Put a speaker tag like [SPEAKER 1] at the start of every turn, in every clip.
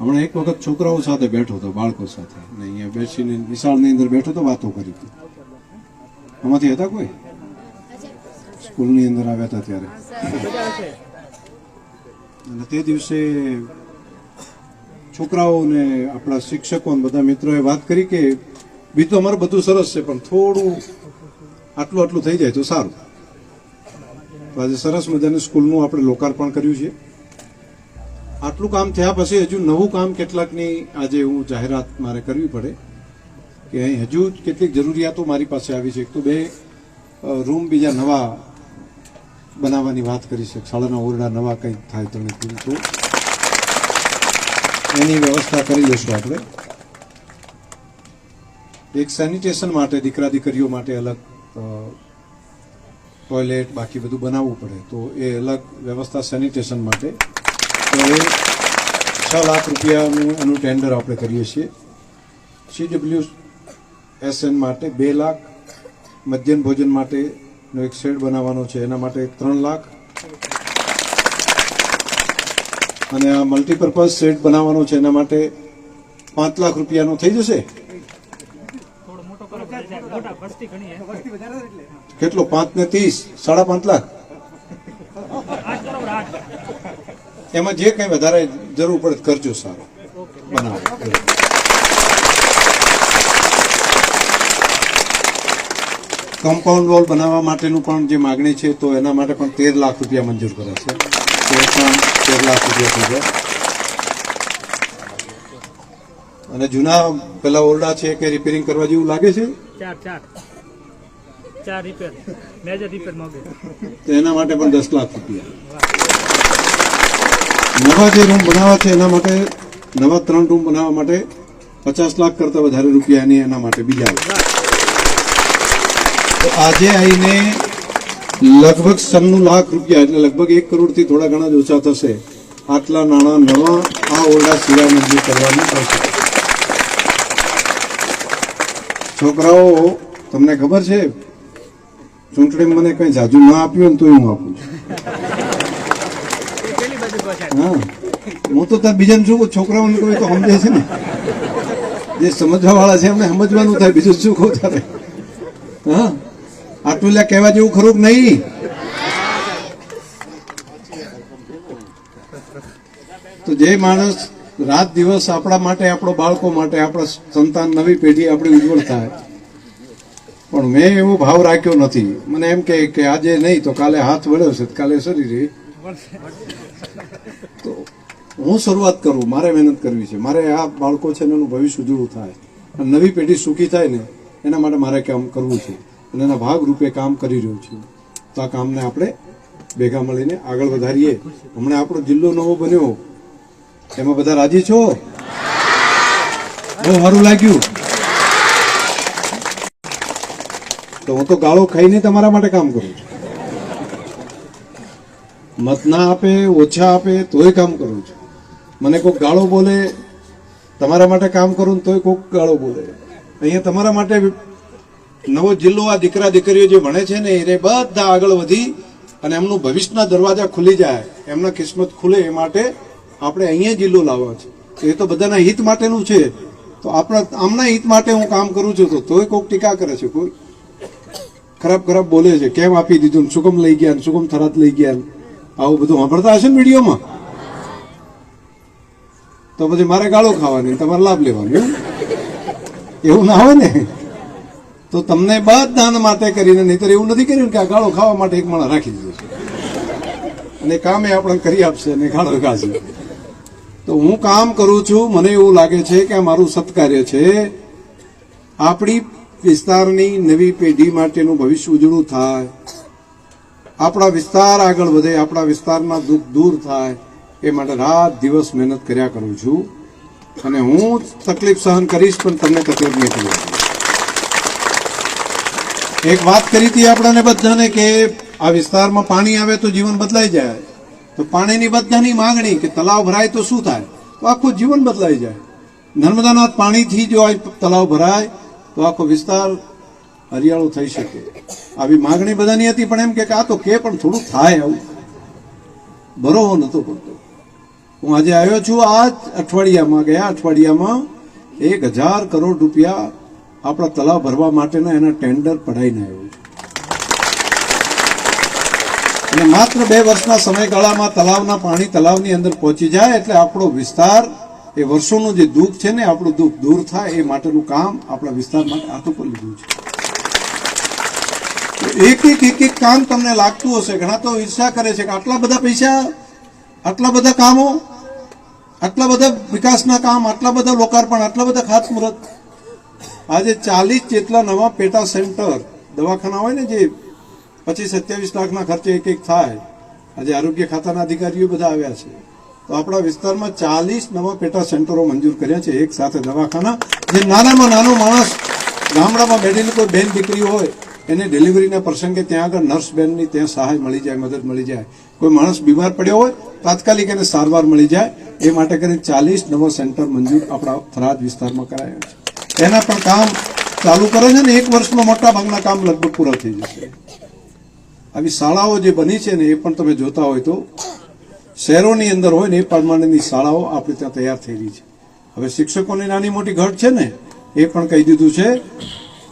[SPEAKER 1] હમણાં એક વખત છોકરાઓ સાથે બેઠો હતો, બાળકો સાથે. અને અહીંયા બેસીને વિશાળની અંદર બેઠો તો વાતો કરી હતી. આમાંથી હતા કોઈ? સ્કૂલની અંદર આવ્યા હતા ત્યારે. અને તે દિવસે છોકરાઓને આપણા શિક્ષકો બધા મિત્રોએ વાત કરી કે બીજું અમારે બધું સરસ છે, પણ થોડું આટલું આટલું થઈ જાય તો સારું. તો આજે સરસ મજાની સ્કૂલનું આપણે લોકાર્પણ કર્યું છે. આટલું કામ થયા પછી હજુ નવું કામ કેટલાકની આજે હું જાહેરાત મારે કરવી પડે કે અહીં હજુ કેટલીક જરૂરિયાતો મારી પાસે આવી છે. એક તો બે રૂમ બીજા નવા બનાવવાની વાત કરી છે. શાળાના ઓરડા નવા કંઈક થાય તો ત્રણ તો. એની વ્યવસ્થા કરી લઈશું આપણે. એક સેનિટેશન માટે, દીકરા દીકરીઓ માટે અલગ ટોયલેટ, બાકી બધું બનાવવું પડે. તો એ અલગ વ્યવસ્થા સેનિટેશન માટે તો છ લાખ રૂપિયાનું એનું ટેન્ડર આપણે કરીએ છીએ. સીડબ્લ્યુ એસએન માટે બે લાખ, મધ્યાહન ભોજન માટેનો એક શેડ બનાવવાનો છે, એના માટે ત્રણ લાખ. અને આ મલ્ટીપર્પઝ શેડ બનાવવાનો છે, એના માટે પાંચ લાખ રૂપિયાનો થઈ જશે? કેટલો? પાંચ ને ત્રીસ, સાડા પાંચ લાખ? એમાં જે કંઈ વધારે જરૂર પડે કરજો સારો. બનાવો. કમ્પાઉન્ડ વોલ બનાવવા માટેનું પણ જે માગણી છે તો એના માટે પણ તેર લાખ રૂપિયા મંજૂર કરે છે. તે પણ તેર લાખ રૂપિયા થઈ જાય. અને જૂના પેલા ઓરડા છે કે રિપેરિંગ કરવા જેવું લાગે છે?
[SPEAKER 2] ચાર ચાર. ચાર રિપેર મેજર રિપેર માંગે.
[SPEAKER 1] તો એના માટે પણ દસ લાખ રૂપિયા. નવા જે રૂમ બનાવવા છે એના માટે, નવા ત્રણ રૂમ બનાવવા માટે પચાસ લાખ કરતા વધારે રૂપિયાની એના માટે બીજા તો આજે આવીને લગભગ સન્નું લાખ રૂપિયા, એટલે લગભગ એક કરોડથી થોડા ઘણા જ ઓછા થશે. આટલા નાણાં નવા, આ ઓરડા સિવાય મંજૂર કરવાનું થશે છોકરાઓ, તમને ખબર છે? ચૂંટણી મને કઈ જાજુ ના આપ્યું ને તોય હું આપું છું. હા. તો તાર બીજાને શું છોકરાઓને કહું તો સમજે છે ને. જે સમજવા વાળા છે એમને સમજવાનું થાય, બીજું શું કહું તારે? હા. આટલું લ્યા કહેવા જેવું ખરું નહીં? તો જે માણસ રાત દિવસ આપણા માટે, આપણો બાળકો માટે, આપણા સંતાન નવી પેઢી આપણી ઉજ્જવળ થાય. પણ મેં એવો ભાવ રાખ્યો નથી. મને એમ કે આજે નહીં તો કાલે હાથ વળ્યો છે, કાલે શરીરે તો હું શરૂઆત કરું, મારે મહેનત કરવી છે. મારે આ બાળકો છે એનું ભવિષ્ય ઉજળું થાય. અને નવી પેઢી સુખી થાય ને, એના માટે મારે કામ કરવું છે. અને એના ભાગરૂપે કામ કરી રહ્યું છું. તો આ કામને આપણે ભેગા મળીને આગળ વધારીએ. હમણાં આપણો જિલ્લો નવો બન્યો. એમાં બધા રાજી છો? બહુ સારું લાગ્યું. તો હું તો ગાળો ખાઈને તમારા માટે કામ કરું છું. મત ના આપે, ઓછા આપે, તોય કામ કરું છું. મને કોઈક ગાળો બોલે, તમારા માટે કામ કરું ને તોય કોઈક ગાળો બોલે. અહીંયા તમારા માટે નવો જિલ્લો આ દીકરા દીકરીઓ જે ભણે છે ને એ બધા આગળ વધી અને એમનું ભવિષ્યના દરવાજા ખુલી જાય, એમના કિસ્મત ખુલે એ માટે આપણે અહીંયા જિલ્લો લાવવા છે. એ તો બધાના હિત માટેનું છે. તો આપણા, આમના હિત માટે હું કામ કરું છું તો તોય કોઈક ટીકા કરે છે કોઈ. ખરાબ ખરાબ બોલે છે, કેમ આપી દીધું સુગમ લઈ ગયા સુગમ થરાદ લઈ ગયા આવું બધું વાપરતા હશે ને વિડીયોમાં? તો પછી મારે ગાળો ખાવાની, તમારે લાભ લેવાનો એવું? ના હોય ને? તો તમને બધાના માટે કરીને, નહીતર એવું નથી કર્યું કે આ ગાળો ખાવા માટે એક માણસ રાખી દીધો છે. અને કામે આપણે કરી આપશે અને ગાળો ખાશે. તો હું કામ કરું છું, મને એવું લાગે છે કે આ મારું સત્કાર્ય છે. આપણી વિસ્તારની નવી પેઢી માટેનું ભવિષ્ય ઉજળું થાય. આપણા વિસ્તાર આગળ વધે, આપણા વિસ્તારના દુઃખ દૂર થાય, એ માટે રાત દિવસ મહેનત કર્યા કરું છું. અને હું તકલીફ સહન કરીશ, પણ તમને તકલીફ નહીં દઉં. એક વાત કરી હતી આપણને બધાને કે આ વિસ્તારમાં પાણી આવે તો જીવન બદલાઈ જાય. તો પાણીની બધાની માંગણી કે તલાવ ભરાય તો શું થાય? તો આખું જીવન બદલાઈ જાય. નર્મદાના પાણીથી જો આ તલાવ ભરાય, તો આખો વિસ્તાર હરિયાળો થઈ શકે. આવી માંગણી બધાની હતી, પણ એમ કે આ તો કે પણ થોડું થાય આવું. બરોબર નતો પડતો. હું આજે આવ્યો છું આ અઠવાડિયામાં, ગયા અઠવાડિયામાં એક હજાર કરોડ રૂપિયા આપણા તલાવ ભરવા માટેના એના ટેન્ડર પડાઈને આવ્યો છું. અને માત્ર બે વર્ષના સમયગાળામાં તલાવના પાણી તલાવની અંદર પહોંચી જાય એટલે આપણો વિસ્તાર, એ વર્ષોનું જે દુઃખ છે ને આપણું દુઃખ દૂર થાય એ માટેનું કામ આપણા વિસ્તાર માટે હાથો કરી લીધું છે. એક એક એક એક કામ તમને લાગતું હશે, ઘણા તો ઈર્ષા કરે છે કે આટલા બધા પૈસા, આટલા બધા કામો, આટલા બધા વિકાસના કામ, આટલા બધા લોકાર્પણ, આટલા બધા ખાતમુહૂર્ત. આજે ચાલીસ જેટલા નવા પેટા સેન્ટર દવાખાના હોય ને જે પચીસ સત્યાવીસ લાખના ખર્ચે એક એક થાય, આજે આરોગ્ય ખાતાના અધિકારીઓ બધા આવ્યા છે. તો આપણા વિસ્તારમાં ચાલીસ નવા પેટા સેન્ટરો મંજૂર કર્યા છે, એક સાથે દવાખાના. જે નાનામાં નાનો માણસ ગામડામાં બેઠેલી કોઈ બેન દીકરી હોય એને ડિલિવરીના પ્રસંગે ત્યાં આગળ નર્સ બેનની ત્યાં સહાય મળી જાય, મદદ મળી જાય. કોઈ માણસ બીમાર પડ્યો હોય, તાત્કાલિક એને સારવાર મળી જાય. એ માટે કરીને ચાલીસ નવા સેન્ટર મંજૂર આપણા થરાદ વિસ્તારમાં કરાયા છે. એના પણ કામ ચાલુ કરે છે ને, એક વર્ષમાં મોટા ભાગના કામ લગભગ પૂરા થઈ જશે. આવી શાળાઓ જે બની છે ને, એ પણ તમે જોતા હોય તો, શહેરોની અંદર હોય ને, એ પ્રમાણેની શાળાઓ આપણે ત્યાં તૈયાર રહી છે. હવે શિક્ષકોની નાની મોટી ઘટ છે ને, એ પણ કહી દીધું છે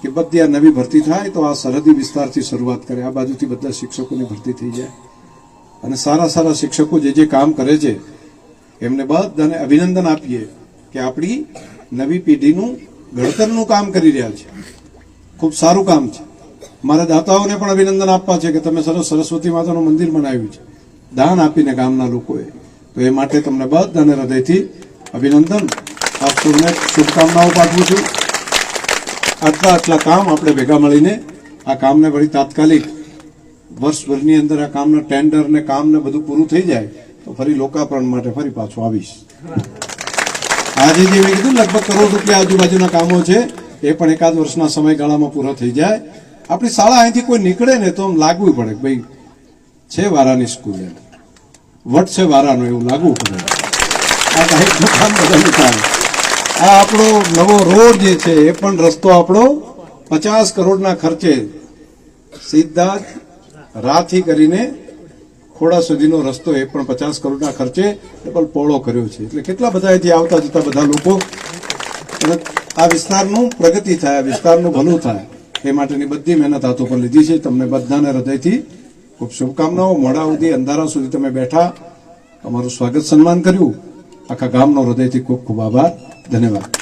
[SPEAKER 1] કે બધી આ નવી ભરતી થાય તો આ સરહદી વિસ્તારથી શરૂઆત કરે. આ બાજુથી બધા શિક્ષકોની ભરતી થઈ જાય. અને સારા સારા શિક્ષકો જે જે કામ કરે છે, એમને બધાને અભિનંદન આપીએ કે આપણી નવી પેઢીનું ઘડતરનું કામ કરી રહ્યા છે. ખૂબ સારું કામ છે. મારા દાતાઓને પણ અભિનંદન આપવા છે કે તમે સરસ સરસ્વતી માતાનું મંદિર બનાવ્યું છે. દાન આપીને ગામના લોકોએ. તો એ માટે તમને બધાને હૃદયથી અભિનંદન. આપ સૌને શુભકામનાઓ પાઠવું છું. આટલા આટલા કામ આપણે ભેગા મળીને આ કામને વળી તાત્કાલિક વર્ષભરની અંદર આ કામના ટેન્ડર ને કામને બધું પૂરું થઈ જાય, તો ફરી લોકાર્પણ માટે ફરી પાછો આવીશ. આજે જે મેં કીધું, લગભગ કરોડ રૂપિયા આજુબાજુના કામો છે, એ પણ એકાદ વર્ષના સમયગાળામાં પૂરા થઈ જાય. આપણી શાળા અહીંથી કોઈ નીકળે ને તો આમ લાગવું પડે ભાઈ, છે વારાની સ્કૂલ. વટ છે વારાનું, એવું લાગવું પડે. આ કાંઈ કામ. થાય આ આપણો નવો રોડ જે છે, એ પણ રસ્તો આપણો પચાસ કરોડના ખર્ચે સીધા રાથી કરીને ખોડા સુધીનો રસ્તો એ પણ પચાસ કરોડના ખર્ચે ડબલ પહોળો કર્યો છે. એટલે કેટલા બધા અહીંથી આવતા જતા બધા લોકો આ વિસ્તારનું પ્રગતિ થાય, આ વિસ્તારનું ભલું થાય, એ માટેની બધી મહેનત હાથો પર લીધી છે. તમને બધાને હૃદયથી ખૂબ શુભકામનાઓ. મોડા સુધી, અંધારા સુધી તમે બેઠા. અમારું સ્વાગત સન્માન કર્યું. આખા ગામનો હૃદયથી ખૂબ ખૂબ આભાર. ધન્યવાદ.